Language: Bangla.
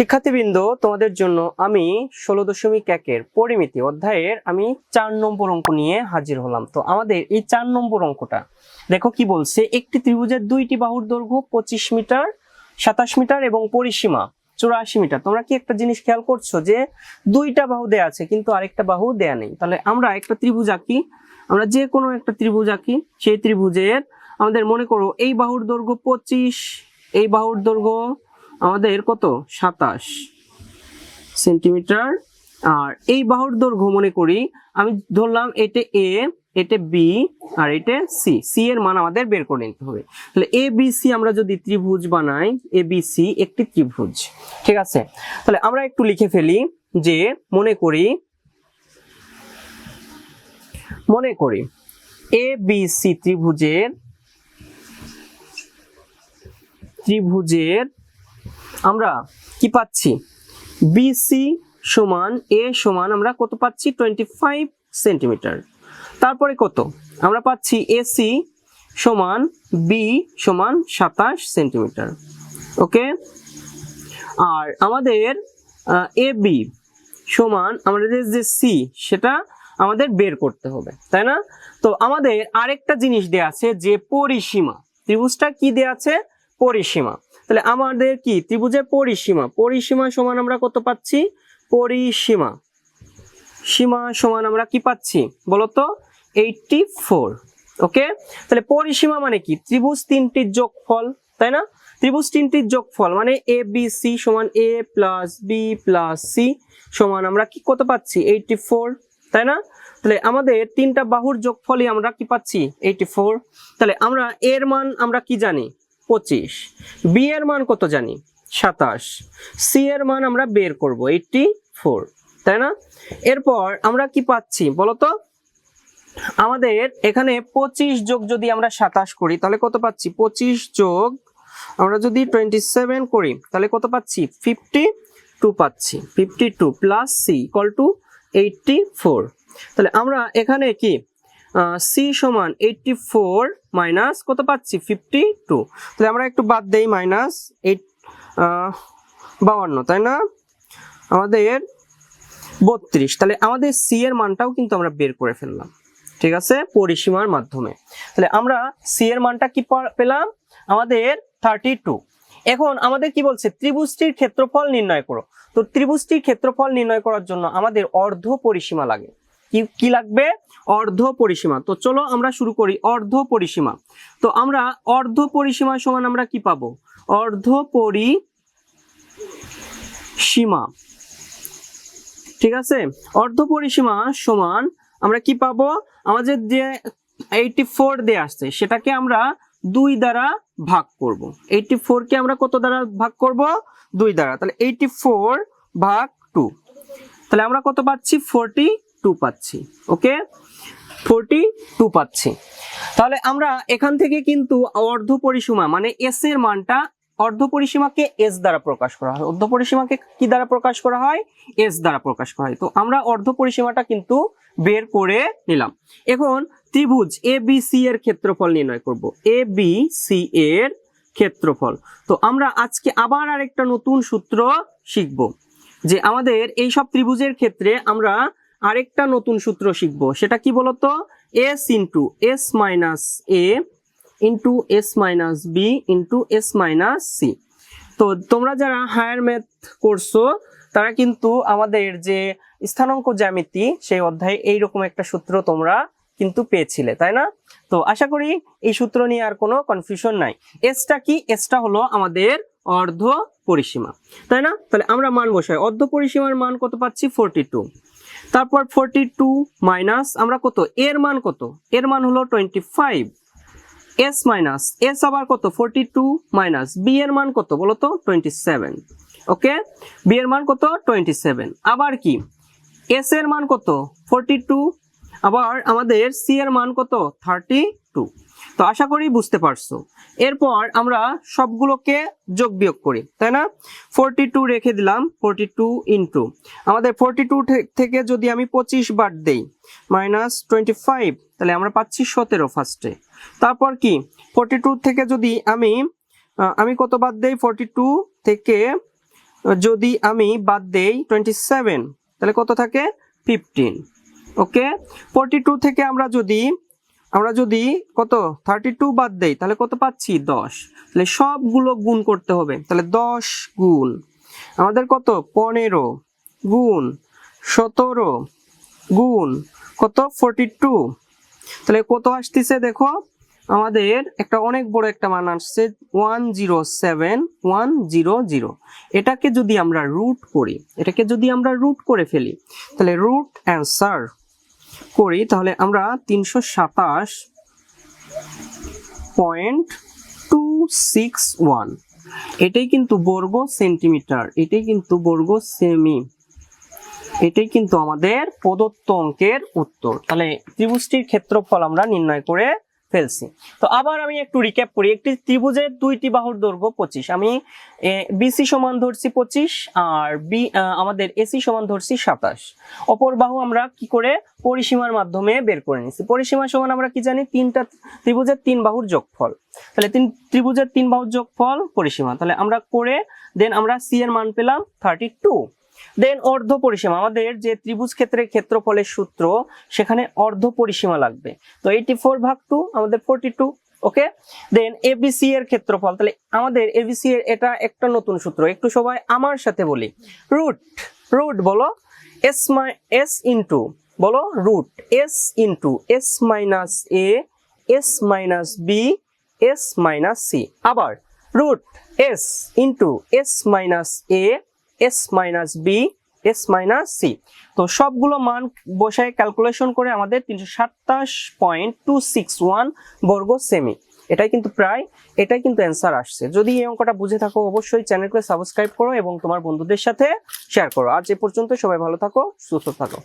শিক্ষার্থীবৃন্দ, তোমাদের জন্য আমি ষোলো দশমিক একের পরিমিতি অধ্যায়ের আমি চার নম্বর অঙ্ক নিয়ে হাজির হলাম। তো আমাদের এই চার নম্বর অঙ্কটা, দেখো কি বলছে, একটি ত্রিভুজের দুইটি বাহুর দৈর্ঘ্য পঁচিশ মিটার, সাতাশ মিটার এবং পরিসীমা চুরাশি মিটার। তোমরা কি একটা জিনিস খেয়াল করছ যে দুইটা বাহু দেয়া আছে, কিন্তু আরেকটা বাহু দেয়া নেই? তাহলে আমরা একটা ত্রিভুজ আঁকি, আমরা যে কোনো একটা ত্রিভুজ আঁকি, সেই ত্রিভুজের আমাদের মনে করো এই বাহুর দৈর্ঘ্য পঁচিশ, এই বাহুর দৈর্ঘ্য আমাদের কত? সাতাশ সেন্টিমিটার। আর এই বাহুর দৈর্ঘ্য মনে করি, আমি ধরলাম এটা এ, এটা বি, আর এটা সি। সি এর মান আমাদের বের করে নিতে হবে। তাহলে এ, বি, সি আমরা যদি ত্রিভুজ বানাই, এ, বি, সি একটি ত্রিভুজ। ঠিক আছে? তাহলে আমরা একটু লিখে ফেলি যে, মনে করি মনে করি, এ, বি, সি ত্রিভুজের ত্রিভুজের আমরা কি পাচ্ছি? বিসি সমান এ সমান আমরা কত পাচ্ছি? টোয়েন্টি ফাইভ সেন্টিমিটার তারপরে কত? আমরা পাচ্ছি এসি সমান বি সমান সাতাশ সেন্টিমিটার ওকে আর আমাদের এ বি সমান আমাদের যে সি সেটা আমাদের বের করতে হবে, তাই না? তো আমাদের আরেকটা জিনিস দেয়া আছে যে পরিসীমা। ত্রিভুজটা কি দেয়া আছে? পরিসীমা। তাহলে আমাদের কি? ত্রিভুজের পরিসীমা। পরিসীমা সমান আমরা কত পাচ্ছি? পরিসীমা। সীমা সমান আমরা কি পাচ্ছি? বলতো? Eighty four. ওকে? তাহলে পরিসীমা মানে কি? ত্রিভুজ তিনটির যোগফল, তাই না? ত্রিভুজ তিনটির যোগফল মানে এ বি সি সমান A plus B plus C সমান আমরা কি কত পাচ্ছি? Eighty four. তাই না? তাহলে আমাদের তিনটা বাহুর যোগফলই আমরা কি পাচ্ছি? Eighty four. তাহলে আমরা এর মান আমরা কি জানি? পঁচিশ। বি এর মান কত জানি? সাতাশ। সি এর মান আমরা বের করব এইটটি ফোর তাই না? এরপর আমরা কি পাচ্ছি বলতো? আমাদের এখানে পঁচিশ যোগ যদি আমরা সাতাশ করি, তাহলে কত পাচ্ছি? পঁচিশ যোগ আমরা যদি টোয়েন্টি সেভেন করি, তাহলে কত পাচ্ছি? ফিফটি টু পাচ্ছি। Fifty two plus C equal two eighty four তাহলে আমরা এখানে কি সি সমান এইটটি ফোর মাইনাস কত পাচ্ছি? ফিফটি টু তাহলে আমরা একটু বাদ দেই মাইনাস এইট বাউান্ন তাই না? আমাদের বত্রিশ। তাহলে আমাদের সি এর মানটাও কিন্তু আমরা বের করে ফেললাম। ঠিক আছে? পরিসীমার মাধ্যমে। তাহলে আমরা সি এর মানটা কি পেলাম? আমাদের থার্টি টু এখন আমাদের কি বলছে? ত্রিভুজটির ক্ষেত্রফল নির্ণয় করো। তো ত্রিভুজটির ক্ষেত্রফল নির্ণয় করার জন্য আমাদের অর্ধ পরিসীমা লাগে। কি লাগবে? অর্ধ পরিসীমা। তো চলো আমরা শুরু করি অর্ধ পরিসীমা। তো আমরা অর্ধ পরিসীমা সমান আমরা কি পাবো? অর্ধ পরিসীমা। ঠিক আছে? অর্ধ পরিসীমা সমান আমরা কি পাবো? আমাদের যে এইটি ফোর দিয়ে আসছে, সেটাকে আমরা দুই দ্বারা ভাগ করব। এইটি কে আমরা কত দ্বারা ভাগ করব? দুই দ্বারা। তাহলে এইটি ফোর ভাগ টু তাহলে আমরা কত পাচ্ছি? ফোরটি টু পাচ্ছি ওকে ফোরটি টু পাচ্ছি। তাহলে আমরা এখান থেকে কিন্তু অর্ধ পরিসীমা মানে এস এর মানটা অর্ধ পরিসীমাকে এস দ্বারা প্রকাশ করা হয়। অর্ধ পরিসীমাকে কি দ্বারা প্রকাশ করা হয়? এস দ্বারা প্রকাশ করা হয়। তো আমরা অর্ধ পরিসীমাটা কিন্তু বের করে নিলাম। এখন ত্রিভুজ এ বি সি এর ক্ষেত্রফল নির্ণয় করব। এ বি সি এর ক্ষেত্রফল। তো আমরা আজকে আবার আরেকটা নতুন সূত্র শিখব যে আমাদের এই সব ত্রিভুজের ক্ষেত্রে আমরা আরেকটা নতুন সূত্র শিখব। সেটা কি বলতো? S into S minus A into S minus B into S minus C তো তোমরা যারা হায়ার ম্যাথ করছ, তারা কিন্তু আমাদের যে স্থানাঙ্ক জ্যামিতি, সেই অধ্যায়ে এইরকম একটা সূত্র তোমরা কিন্তু পেয়েছিলে, তাই না? তো আশা করি এই সূত্র নিয়ে আর কোনো কনফিউশন নাই। এসটা কি? এসটা হলো আমাদের অর্ধ পরিসীমা, তাই না? তাহলে আমরা মান বসাই। অর্ধ পরিসীমার মান কত পাচ্ছি? ফোরটি টু তারপর ফোরটি টু মাইনাস আমরা কত? এর মান কত? এর মান হলো twenty five S minus S আবার কত? ফোরটি টু মাইনাস বি এর মান কত বলো তো টোয়েন্টি সেভেন ওকে বি এর মান কত? টোয়েন্টি সেভেন আবার কি? এস এর মান কত? ফোরটি টু আবার আমাদের সি এর মান কত? থার্টি টু তো আশা করি বুঝতে পারছ। এরপর আমরা সবগুলোকে যোগ বিয়োগ করি, তাই না? ফোরটি টু রেখে দিলাম ফোরটি টু ইন্টু আমাদের ফোরটি টু থেকে যদি আমি পঁচিশ বার দেই মাইনাস টোয়েন্টি ফাইভ তাহলে আমরা পাচ্ছি সতেরো ফার্স্টে তারপর কি? ফোরটি টু থেকে যদি আমি আমি কত বাদ দেই? ফোরটি টু থেকে যদি আমি বাদ দেই টোয়েন্টি সেভেন তাহলে কত থাকে? ফিফটিন ওকে ফোরটি টু থেকে আমরা যদি আমরা যদি কত? থার্টি টু বাদ দেই, তাহলে কত পাচ্ছি? দশ। তাহলে সবগুলো গুণ করতে হবে। তাহলে দশ গুণ। আমাদের কত? পনেরো গুণ। সতেরো গুণ। কত? ফোরটি টু তাহলে কত আসতেছে দেখো? আমাদের একটা অনেক বড় একটা মান আসছে one zero seven one zero zero এটাকে যদি আমরা রুট করি, এটাকে যদি আমরা রুট করে ফেলি, তাহলে রুট অ্যান্সার করি, তাহলে আমরা তিনশো সাতাশ পয়েন্ট টু সিক্স ওয়ান। এটাই কিন্তু বর্গ সেন্টিমিটার, এটাই কিন্তু বর্গ সেমি। এটাই কিন্তু আমাদের প্রদত্ত অঙ্কের উত্তর। তাহলে ত্রিভুজটির ক্ষেত্রফল আমরা নির্ণয় করে ফেলছি। তো আবার আমি একটু রিক্যাপ করি। একটি ত্রিভুজের দুইটি বাহুর দৈর্ঘ্য পঁচিশ। আমি বিসি সমান ধরছি পঁচিশ আর বি আমাদের এসি সমান ধরছি সাতাশ। অপর বাহু আমরা কি করে? পরিসীমার মাধ্যমে বের করে নিছি। পরিসীমা সমান আমরা কি জানি? তিনটা ত্রিভুজের তিন বাহুর যোগফল। তাহলে তিন, ত্রিভুজের তিন বাহুর যোগফল পরিসীমা। তাহলে আমরা করে দেন আমরা সি এর মান পেলাম থার্টি টু দেন অর্ধ পরিসীমা, আমাদের যে ত্রিভুজ ক্ষেত্রের ক্ষেত্রফলের সূত্র, সেখানে অর্ধ পরিসীমা লাগবে। তো এইটি ফোর ভাগ টু আমাদের forty two okay then ABC এর ক্ষেত্রফল, তাহলে আমাদের এবিসি এর এটা একটা নতুন সূত্র, একটু সবাই আমার সাথে বলি। রুট রুট বলো এস মাই এস ইন্টু বলো root S into S minus A S minus B S minus C আবার root S into S minus A S minus B S minus C তো সবগুলো মান বসায় ক্যালকুলেশন করে আমাদের তিনশো সাতাশ পয়েন্ট টু সিক্স ওয়ান বর্গ সেমি এটাই কিন্তু প্রায়, এটাই কিন্তু অ্যান্সার আসছে। যদি এই অঙ্কটা বুঝে থাকো, অবশ্যই চ্যানেলকে সাবস্ক্রাইব করো এবং তোমার বন্ধুদের সাথে শেয়ার করো। আজ এ পর্যন্ত সবাই ভালো থাকো, সুস্থ থাকো।